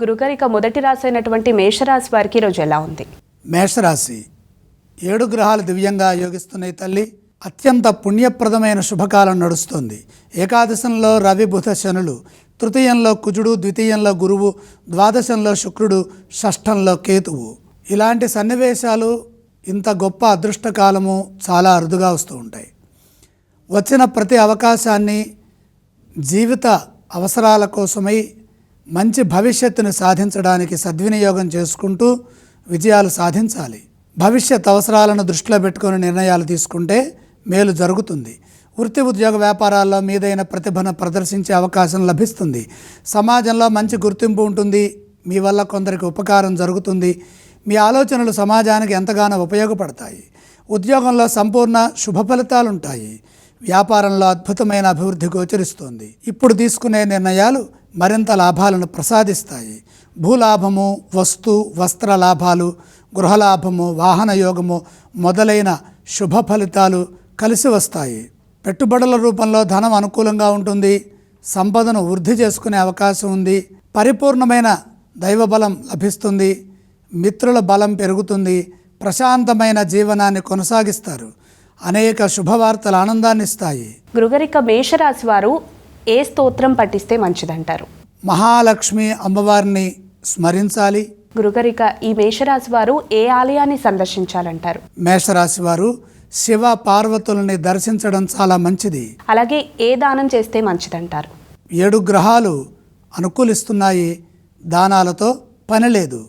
గురుగారు ఇక మొదటి రాశి అయినటువంటి మేషరాశి వారికి ఈరోజు ఎలా ఉంది? మేషరాశి ఏడు గ్రహాలు దివ్యంగా యోగిస్తున్నాయి తల్లి. అత్యంత పుణ్యప్రదమైన శుభకాలం నడుస్తుంది. ఏకాదశంలో రవి బుధ శనులు తృతీయంలో కుజుడు ద్వితీయంలో గురువు ద్వాదశంలో శుక్రుడు షష్ఠంలో కేతువు. ఇలాంటి సన్నివేశాలు ఇంత గొప్ప అదృష్టకాలము చాలా అరుదుగా వస్తూ ఉంటాయి. వచ్చిన ప్రతి అవకాశాన్ని జీవిత అవసరాల కోసమై మంచి భవిష్యత్తును సాధించడానికి సద్వినియోగం చేసుకుంటూ విజయాలు సాధించాలి. భవిష్యత్ అవసరాలను దృష్టిలో పెట్టుకొని నిర్ణయాలు తీసుకుంటే మేలు జరుగుతుంది. వృత్తి ఉద్యోగ వ్యాపారాల్లో మీదైన ప్రతిభను ప్రదర్శించే అవకాశం లభిస్తుంది. సమాజంలో మంచి గుర్తింపు ఉంటుంది. మీ వల్ల కొందరికి ఉపకారం జరుగుతుంది. మీ ఆలోచనలు సమాజానికి ఎంతగానో ఉపయోగపడతాయి. ఉద్యోగంలో సంపూర్ణ శుభ ఫలితాలు ఉంటాయి వ్యాపారంలో అద్భుతమైన అభివృద్ధి గోచరిస్తుంది. ఇప్పుడు తీసుకునే నిర్ణయాలు మరింత లాభాలను ప్రసాదిస్తాయి. భూలాభము వస్తు వస్త్ర లాభాలు గృహలాభము వాహన యోగము మొదలైన శుభ ఫలితాలు కలిసి వస్తాయి. పెట్టుబడుల రూపంలో ధనం అనుకూలంగా ఉంటుంది. సంపదను వృద్ధి చేసుకునే అవకాశం ఉంది. పరిపూర్ణమైన దైవబలం లభిస్తుంది. మిత్రుల బలం పెరుగుతుంది. ప్రశాంతమైన జీవనాన్ని కొనసాగిస్తారు. అనేక శుభవార్తలు ఆనందాన్ని ఇస్తాయి మేషరాశి వారు ఏ స్తోత్రం పఠిస్తే మంచిదంటారు? మహాలక్ష్మి అమ్మవారిని స్మరించాలి. గురుగారు ఇక ఈ మేషరాశి వారు ఏ ఆలయాన్ని సందర్శించాలంటారు? మేషరాశి వారు శివ పార్వతులని దర్శించడం చాలా మంచిది. అలాగే ఏ దానం చేస్తే మంచిదంటారు? ఏడు గ్రహాలు అనుకూలిస్తున్నాయి. దానాలతో పని లేదు.